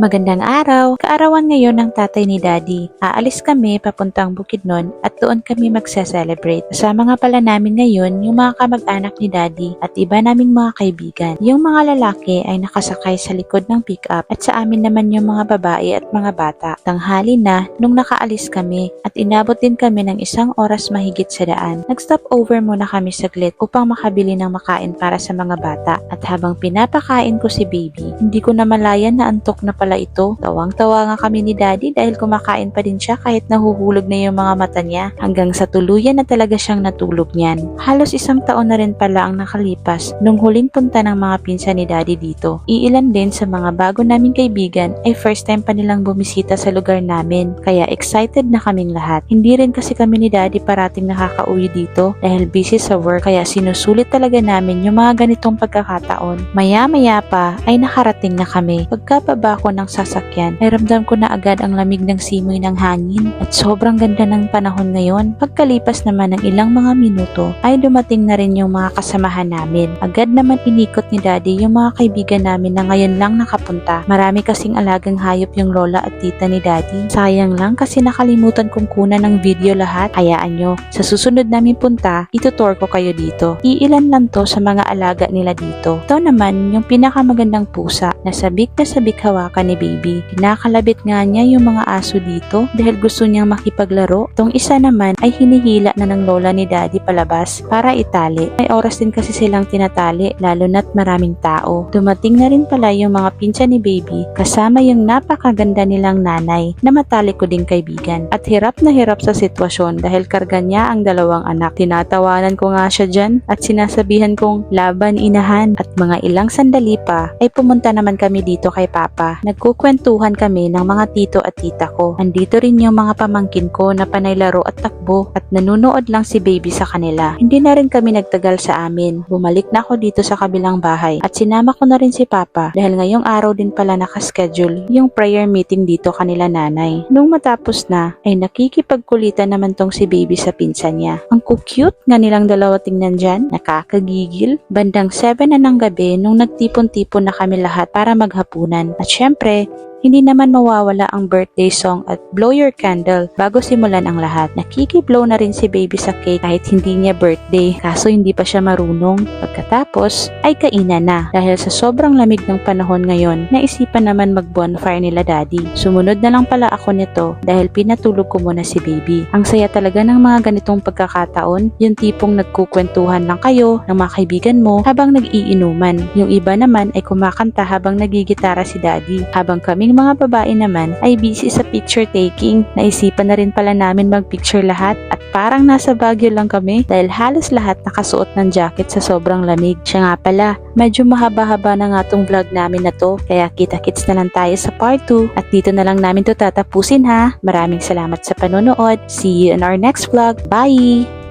Magandang araw! Kaarawan ngayon ng tatay ni Daddy. Aalis kami papuntang Bukidnon at doon kami magse-celebrate. Kasama nga pala namin ngayon yung mga kamag-anak ni Daddy at iba naming mga kaibigan. Yung mga lalaki ay nakasakay sa likod ng pick-up at sa amin naman yung mga babae at mga bata. Tanghali na nung nakaalis kami at inabot din kami ng isang oras mahigit sa daan. Nag-stop over muna kami saglit upang makabili ng makain para sa mga bata. At habang pinapakain ko si baby, hindi ko na malayan na antok na pala ito. Tawang-tawa nga kami ni daddy dahil kumakain pa din siya kahit nahuhulog na yung mga mata niya hanggang sa tuluyan na talaga siyang natulog niyan. Halos isang taon na rin pala ang nakalipas nung huling punta ng mga pinsan ni daddy dito. Iilan din sa mga bago naming kaibigan ay first time pa nilang bumisita sa lugar namin kaya excited na kaming lahat. Hindi rin kasi kami ni daddy parating nakakauwi dito dahil busy sa work kaya sinusulit talaga namin yung mga ganitong pagkakataon. Maya-maya pa ay nakarating na kami. Pagkababa ko ng sasakyan ay ramdam ko na agad ang lamig ng simoy ng hangin at sobrang ganda ng panahon ngayon. Pagkalipas naman ng ilang mga minuto ay dumating na rin yung mga kasamahan namin. Agad naman inikot ni daddy yung mga kaibigan namin na ngayon lang nakapunta. Marami kasing alagang hayop yung lola at tita ni daddy. Sayang lang kasi nakalimutan kong kunan ng video lahat. Hayaan nyo, sa susunod namin punta, itutour ko kayo dito. Iilan lang to sa mga alaga nila dito. Ito naman yung pinakamagandang pusa na sabik na sabik hawakan ni baby. Kinakalabit nga niya yung mga aso dito dahil gusto niyang makipaglaro. Tong isa naman ay hinihila na ng lola ni daddy palabas para itali. May oras din kasi silang tinatali lalo na't maraming tao. Dumating na rin pala yung mga pinsan ni baby kasama yung napakaganda nilang nanay na matalik ko ding kaibigan. At hirap na hirap sa sitwasyon dahil karga niya ang dalawang anak. Tinatawanan ko nga siya dyan at sinasabihan kong laban inahan at mga ilang sandali pa ay pumunta naman kami dito kay Papa. Nagkukwentuhan kami ng mga tito at tita ko. Andito rin yung mga pamangkin ko na panay laro at takbo at nanunood lang si baby sa kanila. Hindi na rin kami nagtagal sa amin. Bumalik na ako dito sa kabilang bahay at sinama ko na rin si Papa dahil ngayong araw din pala nakaschedule yung prayer meeting dito kanila nanay. Nung matapos na ay nakikipagkulitan naman tong si baby sa pinsan niya. Ang cute nga nilang dalawa tingnan dyan, nakakagigil. Bandang 7 na ng gabi nung nagtipon-tipon na kami lahat para maghapunan. At syempre, siempre hindi naman mawawala ang birthday song at blow your candle bago simulan ang lahat. Nakikiblow na rin si baby sa cake kahit hindi niya birthday kaso hindi pa siya marunong. Pagkatapos ay kainan na dahil sa sobrang lamig ng panahon ngayon naisipan naman mag bonfire nila daddy. Sumunod na lang pala ako nito dahil pinatulog ko muna si baby. Ang saya talaga ng mga ganitong pagkakataon yung tipong nagkukwentuhan lang kayo ng mga kaibigan mo habang nag-iinuman. Yung iba naman ay kumakanta habang nagigitara si daddy habang kaming mga babae naman ay busy sa picture taking. Naisipan na rin pala namin mag-picture lahat at parang nasa Baguio lang kami dahil halos lahat nakasuot ng jacket sa sobrang lamig. Siya nga pala, medyo mahaba-haba na nga tong vlog namin na to kaya kita-kits na lang tayo sa part 2 at dito na lang namin to tatapusin ha. Maraming salamat sa panonood. See you in our next vlog. Bye!